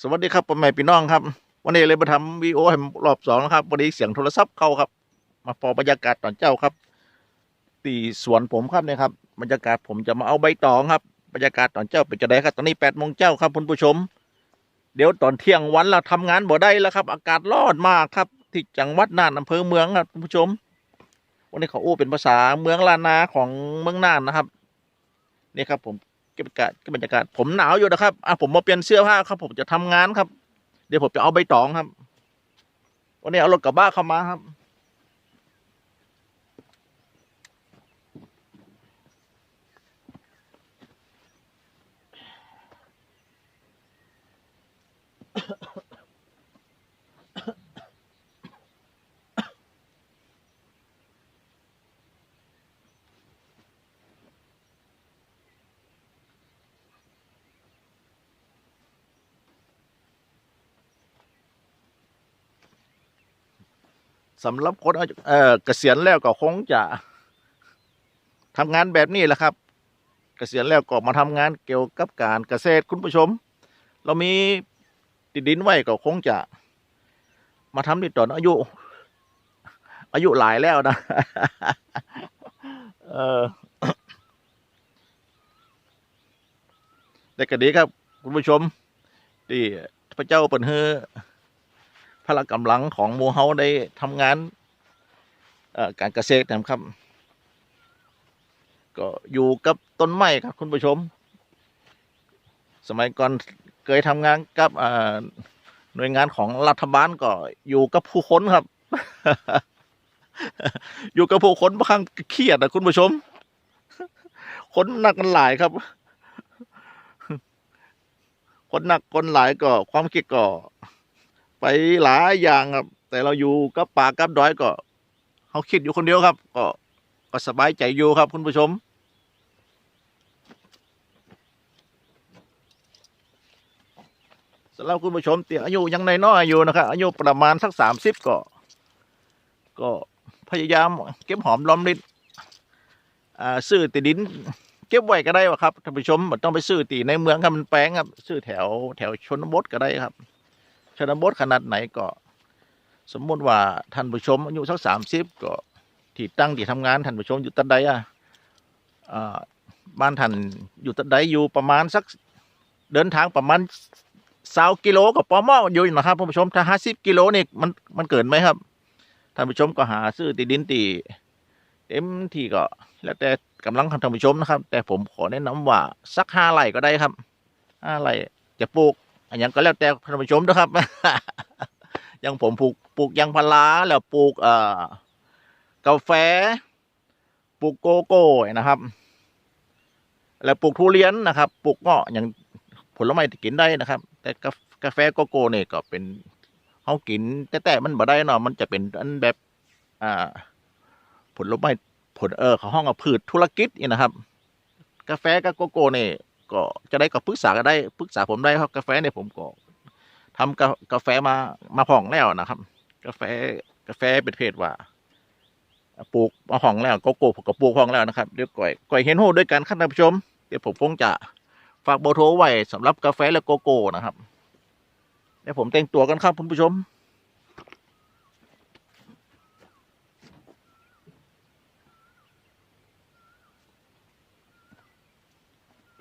สวัสดีครับพ่อแม่พี่น้องครับ วันนี้เลยมาทำวีโอให้รอบสองนะครับวันนี้เสียงโทรศัพท์เข้าครับ มาพอบรรยากาศตอนเจ้าครับ ตีสวนผมครับเนี่ยครับบรรยากาศผมจะมาเอาใบตองครับบรรยากาศตอนเจ้าเป็นจะได้ครับ ตอนนี้แปดโมงเจ้าครับคุณผู้ชม เดี๋ยวตอนเที่ยงวันเราทำงานบ่ได้แล้วครับ อากาศร้อนมากครับ ที่จังหวัดน่านอำเภอเมืองครับคุณผู้ชม วันนี้เขาอู้เป็นภาษาเมืองลานาของเมืองน่านนะครับนี่ครับผม เก็บบรรยากาศเก็บบรรยากาศผมหนาวอยู่นะครับอะผมมาเปลี่ยนเสื้อผ้าครับ ผมจะทำงานครับ เดี๋ยวผมจะเอาใบตองครับ วันนี้เอารถกลับบ้านเข้ามาครับ สำหรับคนเอ่อเกษียณแล้วก็คงจะทำงานแบบนี้แหละครับ เกษียณแล้วก็มาทำงานเกี่ยวกับการเกษตรคุณผู้ชม เรามีติดดินไว้ก็คงจะ มาทำที่ตอนอายุ อายุหลายแล้วนะเออแต่ก็ดีครับ คุณผู้ชม ที่พระเจ้าเปิดเฮอ พละกำลังของหมูเฮาได้ทำงานการเกษตรนะครับ ก็อยู่กับต้นไม้ครับคุณผู้ชม สมัยก่อนเคยทำงานกับหน่วยงานของรัฐบาลก็อยู่กับผู้คนครับ อยู่กับผู้คนบางครั้งเครียดนะคุณผู้ชม คนหนักกันหลายครับ คนหนักคนหลายก็ความคิดก็ ไปหลายอย่างครับ แต่เราอยู่กับป่ากับดอยก็เขาคิดอยู่คนเดียวครับ ก็ก็สบายใจอยู่ครับ คุณผู้ชม สำหรับคุณผู้ชมเตี่ยอายุยังในน้อยอยู่นะครับอายุประมาณสักสามสิบก็ ก็พยายามเก็บหอมรอมริดซื้อติดิน เก็บไว้ก็ได้ครับท่านผู้ชมไม่ต้องไปซื้อตีในเมืองครับมันแปลงครับซื้อแถวแถวชนบทก็ได้ครับ นบทขนาดไหนก็ สมมุติว่าท่านผู้ชมอายุสักสามสิบก็ที่ตั้งที่ทำงานท่านผู้ชมอยู่ตัดใดอะบ้านท่านอยู่ตัดใดอยู่ประมาณสักเดินทางประมาณสากิโลก็ปอมออยู่นะครับท่านผู้ชมถ้าห้าสิบกิโลนี่มันมันเกินไหมครับท่านผู้ชมก็หาซื้อตีดินตีเต็มทีก็ แล้วแต่กำลังของท่านผู้ชมนะครับ แต่ผมขอแนะนำว่าสักห้าไร่ก็ได้ครับห้าไร่จะปลูก อันยังก็แล้วแต่ท่านผู้ชมนะครับอยังผมปลูกปลูกยางพาราแล้วปลูกเอ่อกาแฟ ปลูกโกโก้นะครับ แล้วปลูกทุเรียนนะครับ ปลูกเงาะอย่างผลไม้ที่กินได้นะครับ แต่กาแฟโกโก้เนี่ยก็เป็นเขากิน แต่แต่มันบ่ได้เนาะมันจะเป็นอันแบบ อ่า ผลไม้ผลเออเขาห้องกับพืชธุรกิจนี่นะครับ กาแฟกับโกโก้เนี่ย ก็จะได้ก็ปรึกษาก็ได้ปรึกษาผมได้ครับกาแฟเนี่ยผมก็ทำกากาแฟมามาผ่องแล้วนะครับ กาแฟกาแฟเป็นเพศว่าปลูกมาห่องแล้วโกโก้ผมก็ปลูกห่องแล้วนะครับเดี๋ยวก่อยก่อยเห็นโหด้วยกันครับท่านผู้ชม เดี๋ยวผมคงจะฝากเบโทไว้สำหรับกาแฟและโกโก้นะครับเดี๋ยวผมแต่งตัวกันครับคุณผู้ชม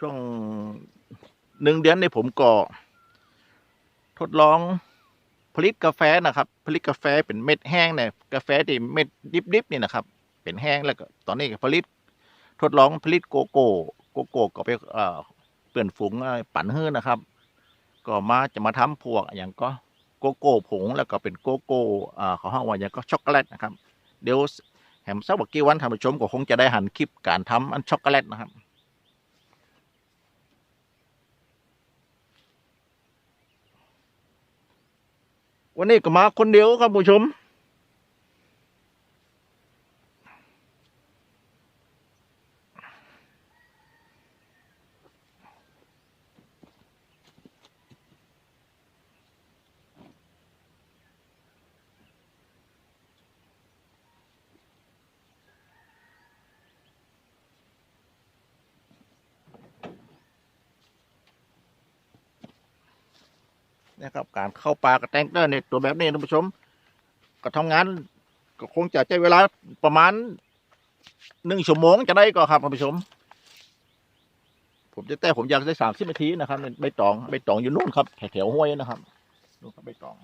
ช่วงหนึ่งเดือนในผมก็ทดลองผลิตกาแฟนะครับ ผลิตกาแฟเป็นเม็ดแห้งเนี่ยกาแฟที่เม็ดดิบๆนี่นะครับ เป็นแห้งแล้วก็ตอนนี้ผลิตทดลองผลิตโกโก้โกโก้ก็ไปเอ่อเปลี่ยนฝูงเอ่อปั่นเฮือนะครับ ก็มาจะมาทำพวกอย่างก็โกโก้ผงแล้วก็เป็นโกโก้อ่าเขาห้องว่าอย่างก็ช็อกโกแลตนะครับ เดี๋ยวแหมสักกี่วันท่านผู้ชมก็คงจะได้หันคลิปการทำอันช็อกโกแลตนะครับ วันนี้ก็มาคนเดียวครับผู้ชม นะครับ การเข้าป่ากับแตงเตอร์เนี่ยตัวแบบนี้ท่านผู้ชม ก็ทำงาน ก็คงจะใช้เวลาประมาณหนึ่งชั่วโมงจะได้ก็ครับท่านผู้ชม ผมจะแต่ผมอยากได้สามสิบนาทีนะครับใบตองใบตองอยู่นู่นครับแถวๆห้วยนะครับนู่นครับใบตอง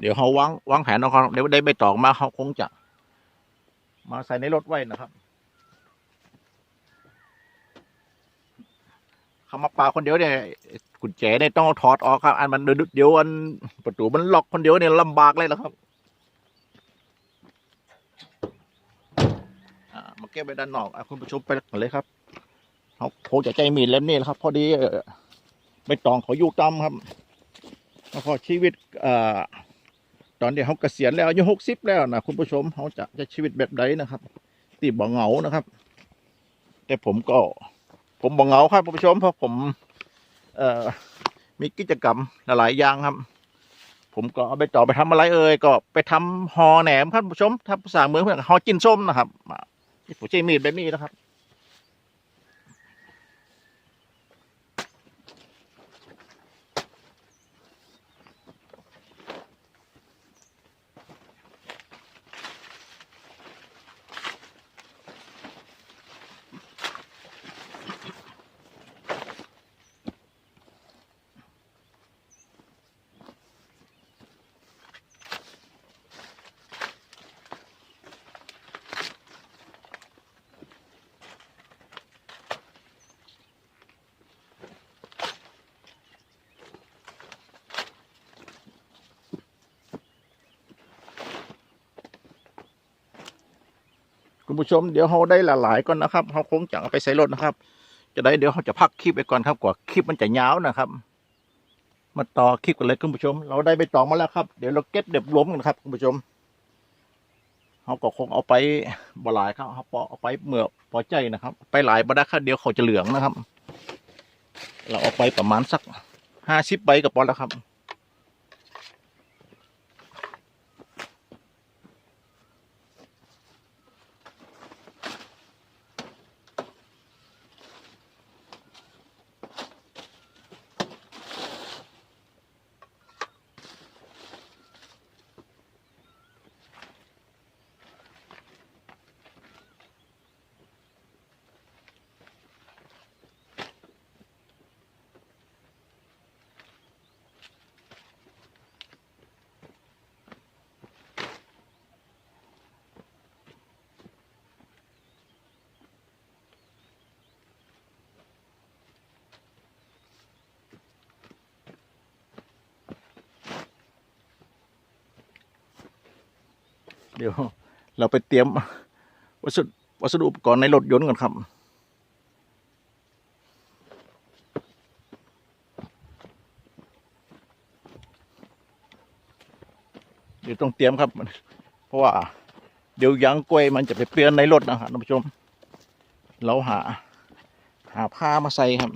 เดี๋ยวเขาวางวางแผนเอาครับเดี๋ยวได้ใบตองมาเขาคงจะ มาใส่ในรถไว้นะครับเขามาปาคนเดียวเนี่ยกุญแจเนี่ยต้องเอาถอดออกครับ อันมันเดี๋ยวอันประตูมันล็อกคนเดียวเนี่ยลำบากเลยนะครับอ่ามาเก็บไว้ด้านนอกอะคุณผู้ชมไปกันเลยครับเขาคงจะใจมีดเล่มนี้แหละครับ พอดีเอ่อใบตองเขาอยู่ตำครับแล้วก็ชีวิตอ่อ ตอนที่เขาเกษียณแล้วอายุหกสิบแล้วนะคุณผู้ชมเขาจะจะชีวิตแบบใดนะครับตีบ่เหงานะครับ แต่ผมก็ ผมบ่เหงาครับคุณผู้ชมเพราะผม เอ่อมีกิจกรรมหลายอย่างครับ ผมก็เอาไปต่อไปทำอะไรเอ่ยก็ไปทำหอแหนมครับคุณผู้ชมทำภาษาเมืองเพื่อนหอจินส้มนะครับที่ผมใช้มีดแบบนี้นะครับ คุณผู้ชมเดี๋ยวเขาได้หลายๆก่อนนะครับเขาคงจะเอาไปใส่รถนะครับ จะได้เดี๋ยวเขาจะพักคลิปไปก่อนครับกว่าคลิปมันจะยาวนะครับ มาต่อคลิปกันเลยคุณผู้ชม เราได้ไปต่อมาแล้วครับ เดี๋ยวเราเก็บเด็บรวมกันครับคุณผู้ชมเขาก็คงเอาไปบ่หลายครับเขาปอเอาไปเมื่อพอใจนะครับ ไปหลายบได้ครับเดี๋ยวเขาจะเหลืองนะครับ เราเอาไปประมาณสักห้าสิบใบก็พอแล้วครับ เดี๋ยวเราไปเตรียมวัสดุวัสดุอุปกรณ์ในรถยนต์ก่อนครับ เดี๋ยวต้องเตรียมครับ เพราะว่า เดี๋ยวยางกล้วยมันจะไปเปลี่ยนในรถนะครับท่านผู้ชม เราหา หาผ้ามาใส่ครับ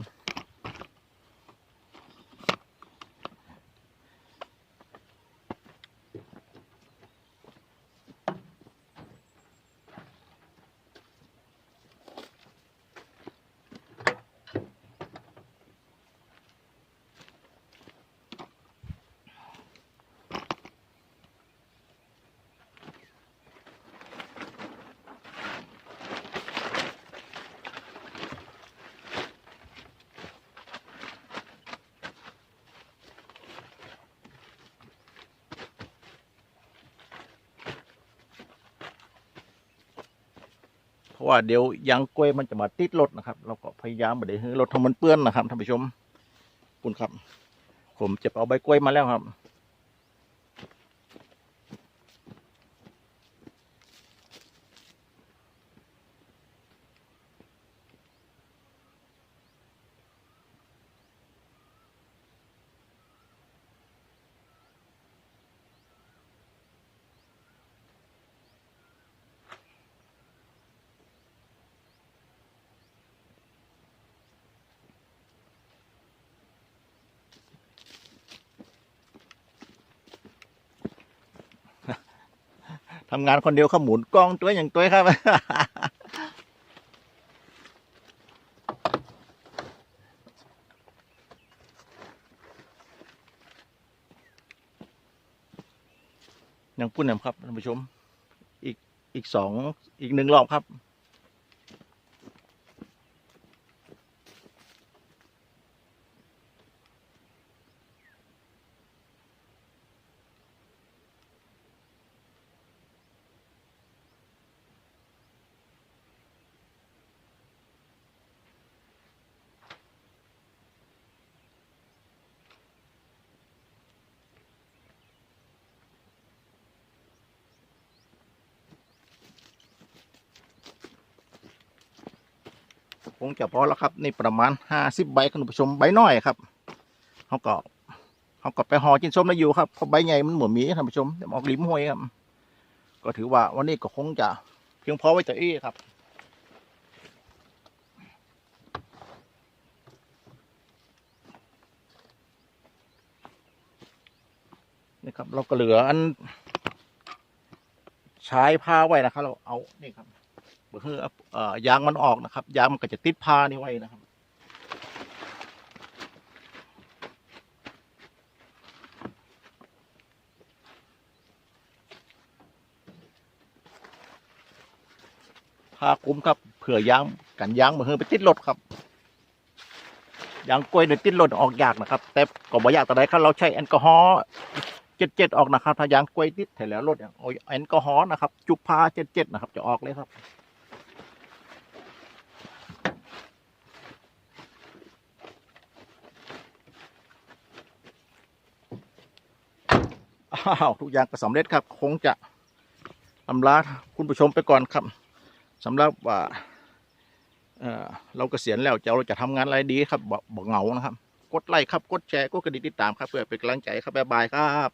ราะว่าเดี๋ยวยางกล้วยมันจะมาติดรถนะครับ เราก็พยายามไม่ได้ให้รถทำมันเปื้อนนะครับท่านผู้ชมคุณครับ ผมจะเอาใบกล้วยมาแล้วครับ ทำงานคนเดียวเขาหมุนกล้องตัวอย่างตัวครับยังปุ่นนะครับท่านผู้ชม อีกอีกสองอีกหนึ่งรอบครับ งจะพอแล้วครับนี่ประมาณห้าสิบใบคุณผู้ชมใบน้อยครับเขาก็เขาก็ไปห่อกินส้มแล้วอยู่ครับเพราะใบใหญ่มันเหมือนมีท่านผู้ชมเดี๋ยวออกริมห้วยครับ ก็ถือว่าวันนี้ก็คงจะเพียงพอไว้จะเอ้ครับนี่ครับ เราก็เหลืออันใช้ผ้าไว้นะครับ เราเอานี่ครับเพื่อเอ่อ ยางมันออกนะครับ ยางมันก็จะติดผ้านี่ไว้นะครับ ผ้าคลุมครับ เผื่อยางกันยางมาเฮือไปติดรถครับ ยางกล้วยเนี่ยติดรถออกยากนะครับ แต่ก็บ่ยากแต่ใดครับเราใช้แอลกอฮอล์เจ็ดเจ็ดออกนะครับ ถ้ายางกล้วยติดแถวแล้วรถเนี่ยเอาแอลกอฮอล์นะครับ จุกผ้าเจ็ดเจ็ดนะครับ จะออกเลยครับ้าวทุกอย่างก็สำเร็จครับคงจะอำลาคุณผู้ชมไปก่อนครับสำหรับว่าเอ่อเราเกษียณแล้วจะเราจะทำงานอะไรดีครับบอกบอกเหงานะครับ กดไลค์ครับ กดแชร์กดกระดิ่งติดตามครับเพื่อเป็นกำลังใจครับบ๊ายบายครับ